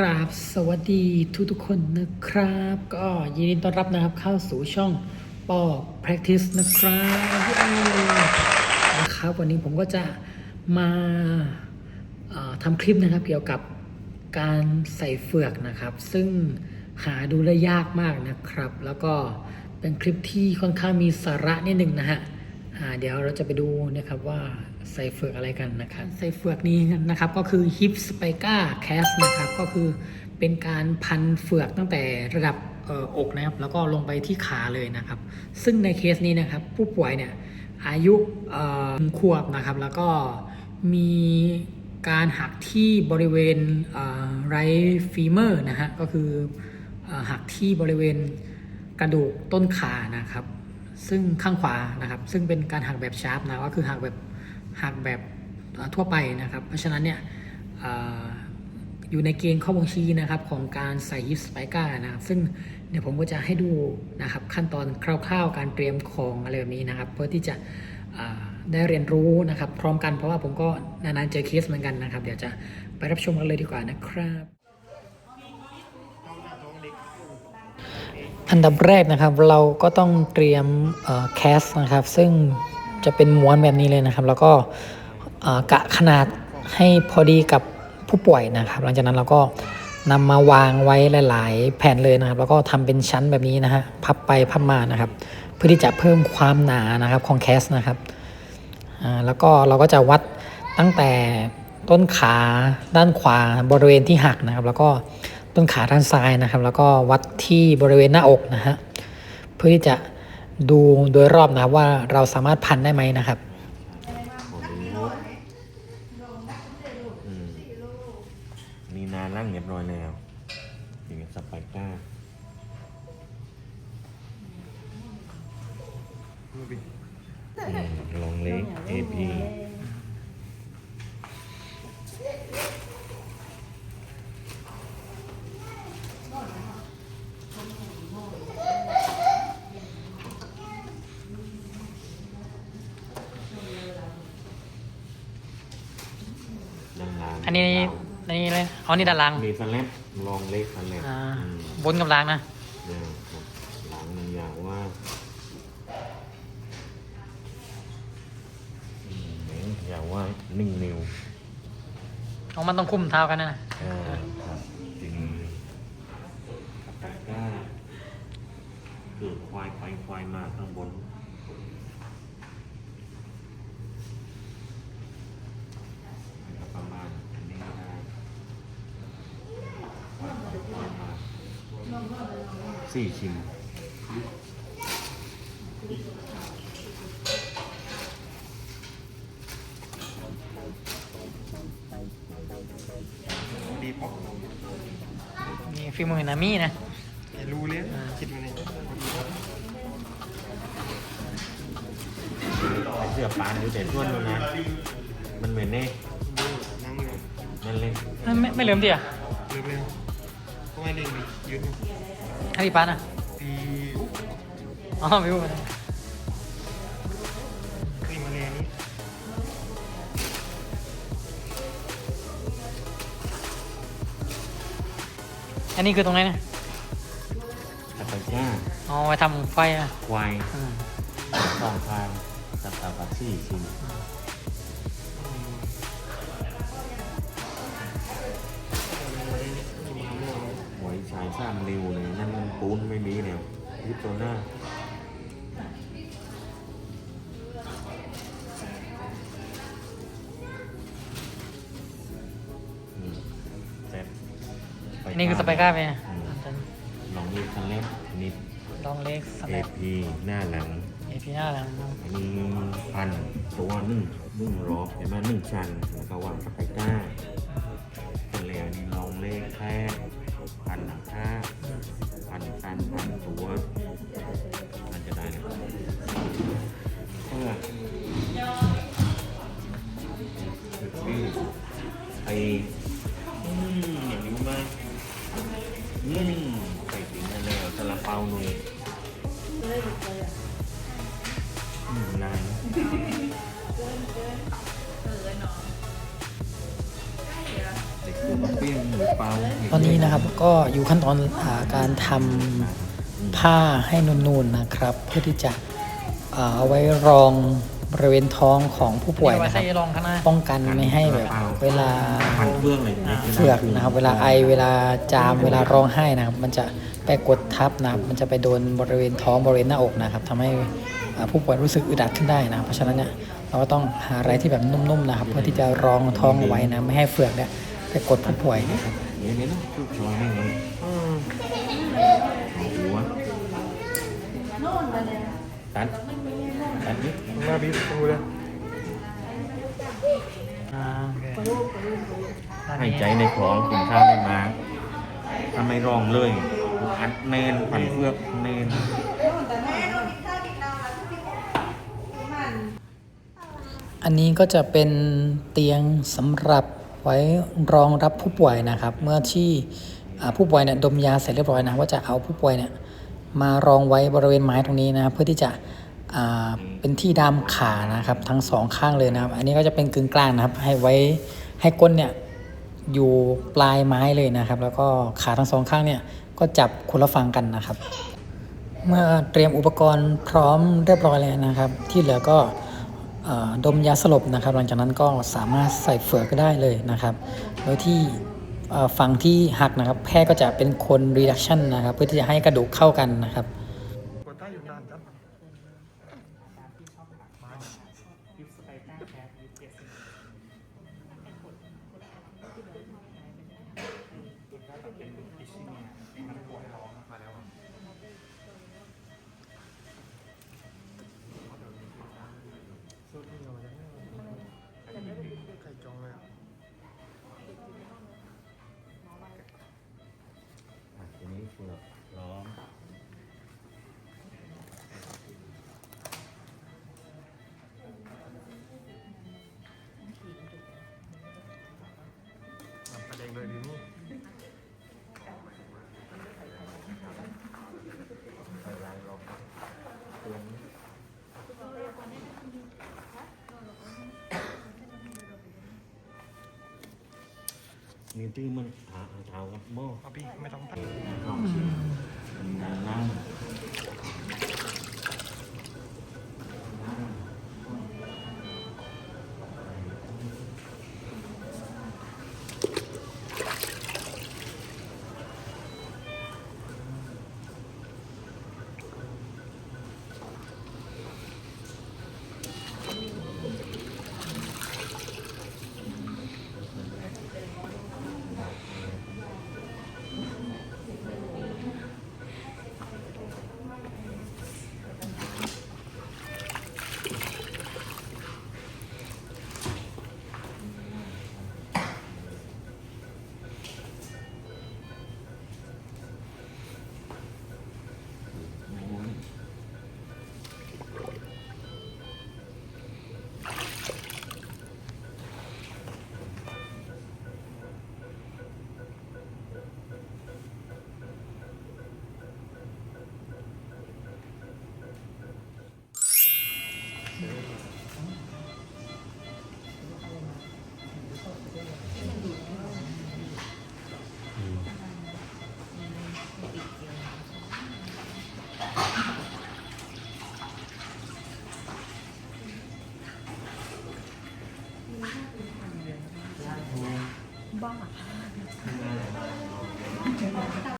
กราบสวัสดีทุกทุกๆคนนะครับ ก็ยินดีต้อนรับนะครับเข้าสู่ช่องปอก practice นะครับนะครับ วันนี้ผมก็จะมาทำคลิปนะครับ เกี่ยวกับการใส่เฟือกนะครับ ซึ่งหาดูได้ยากมากนะครับ แล้วก็เป็นคลิปที่ค่อนข้างมีสาระนิดหนึ่งนะฮะเดี๋ยวเราจะไปดูนะครับว่า ใส่เฟือกอะไรกันนะครับใส่เฟือกนี้นะครับก็คือ hip spica cast นะครับก็คือเป็นการพันเฟือกตั้งแต่ระดับอกนะครับแล้วก็ลงไปที่ขาเลยนะครับ ซึ่งในเคสนี้นะครับผู้ป่วยเนี่ยอายุขวบนะครับแล้วก็มีการหักที่บริเวณไรฟีเมอร์นะฮะก็คืออหักที่บริเวณกระดูกต้นขานะครับ ซึ่งข้างขวานะครับ ซึ่งเป็นการหักแบบชาร์ปนะก็คือหักแบบ หักแบบทั่วไปนะครับ เพราะฉะนั้นเนี่ยออยู่ในเกณฑ์ข้อบ่งชี้นะครับของการใส่ยิปสไปก้านะครับ ซึ่งเดี๋ยวผมก็จะให้ดูนะครับขั้นตอนคร่าวๆ การเตรียมของอะไรแบบนี้นะครับ เพื่อที่จะได้เรียนรู้นะครับ พร้อมกันเพราะว่าผมก็นานๆเจอเคสเหมือนกันนะครับ เดี๋ยวจะไปรับชมกันเลยดีกว่านะครับอันดับแรกนะครับเราก็ต้องเตรียมแคสนะครับ ซึ่ง จะเป็นม้วนแบบนี้เลยนะครับ แล้วก็กะขนาดให้พอดีกับผู้ป่วยนะครับ หลังจากนั้นเราก็นำมาวางไว้หลาย ๆ แผ่นเลยนะครับ แล้วก็ทำเป็นชั้นแบบนี้นะฮะพับไปพับมานะครับ เพื่อที่จะเพิ่มความหนานะครับของแคสนะครับแล้วก็เราก็จะวัดตั้งแต่ต้นขาด้านขวาบริเวณที่หักนะครับ แล้วก็ต้นขาด้านซ้ายนะครับ แล้วก็วัดที่บริเวณหน้าอกนะฮะเพื่อที่จะ ดูโดยรอบนะครับว่าเราสามารถพันได้ไหมนะครับผมรู้อืมมีนาล่างเรียบร้อยแล้วอย่างสไปก้าอืมลองเล็ก AP ด้า นล่างอันนี้อันนี้เลยเอานี่ด้านล่าง มีสแลบลองเล็กสแลบอ่า อืมบนกับล่างนะเนี่ยครับหลังมันยาวว่าอืมเน้นยาวว่าหนึ่งนิ้วเอามันต้องคุมเท้ากันนะนะอ่าครับทีนี้ตะกร้าคือควายไปควายมาข้างบนแล้วก็ประมาณอันนี้ก็ได้ควายไปควายมา สี่ชิ้นดีปอกมีฟิล์มมือนามี่นะอย่ารู้เลยคิดมาเลยไอ้เสื้อปานอยู่แต่ส่วนนู้นนะ มันเหมือนเน่นั่งเลยนั่นเลย ไม่ไม่เหลือมดิอะเร็วเร็วก็ ไม่เร่งเลยยืนให้พี่ปานอะตีอ๋อวิวตีมาแรงนี้อันนี้คือตรงไหนนะตะกร้าอ๋อไว้ทำไฟอะควายอืมสองทางสับตว์ปัสสี่ชิ้น ชายสร้างริวเลยนั่นมันปูนไม่มีแล้วยิบตัวหน้าอืมเสร็จอันนี้คือสไปก้าไปนะอืมลองดูคันเล็บนิดลองเล็กสแลบ AP หน้าหลังเอพีหน้าแล้วอันนี้พันตัวหนึ่งหนึ่งรอบเห็นไหมหนึ่งชั้นแล้วก็วางสไปก้าเป็นแล้วนี่ลองเลขแค่ แล้วซาลาเปาหน่อยอืมนานเด็กตัวมาเปี้ยงหมูเปาตอนนี้นะครับก็อยู่ขั้นตอนอาการทำผ้าให้นูนๆนะครับ เพื่อที่จะอ่าเอาไว้รองบริเวณท้องของผู้ป่วยนะครับรองข้างหน้าป้องกันไม่ให้แบบเวลาพันเฟืองเลยเฟือกนะครับ เวลาไอเวลาจามเวลาร้องไห้นะครับ มันจะ ไปกดทับนะครับมันจะไปโดนบริเวณท้องบริเวณหน้าอกนะครับทำให้ผู้ป่วยรู้สึกอึดอัดขึ้นได้นะ เพราะฉะนั้นเนี่ยเราก็ต้องหาอะไรที่แบบนุ่มๆนะครับ เพื่อที่จะรองท้องเอาไว้นะ ไม่ให้เฟือกเนี่ยไปกดผู้ป่วยนะครับนี่นี่นะชุดชอยไม่เงินอืมหัวตัดตัดนิดมาบีบดูเลยให้ใจในของกินข้าวได้มาทำไมรองเลย อัดเนนพันเฟือกเนนอันนี้ก็จะเป็นเตียงสำหรับไว้รองรับผู้ป่วยนะครับ เมื่อที่ผู้ป่วยเนี่ยดมยาเสร็จเรียบร้อยนะว่าจะเอาผู้ป่วยเนี่ยมารองไว้บริเวณไม้ตรงนี้นะเพื่อที่จะเป็นที่ดามขานะครับ ทั้งสองข้างเลยนะครับ อันนี้ก็จะเป็นกึ่งกลางนะครับ ให้ไว้ให้ก้นเนี่ยอยู่ปลายไม้เลยนะครับ แล้วก็ขาทั้งสองข้างเนี่ย ก็จับคนละฝั่งกันนะครับ เมื่อเตรียมอุปกรณ์พร้อมเรียบร้อยแล้วนะครับ ที่เหลือก็ดมยาสลบนะครับ หลังจากนั้นก็สามารถใส่เฟือกได้เลยนะครับ โดยที่ฝั่งที่หักนะครับ แพทย์ก็จะเป็นคนรีดักชันนะครับ เพื่อที่จะให้กระดูกเข้ากันนะครับ เตือนนี่ที่มันหาเท้ากับโม่เอาพี่ไม่ต้องตัดนั่ง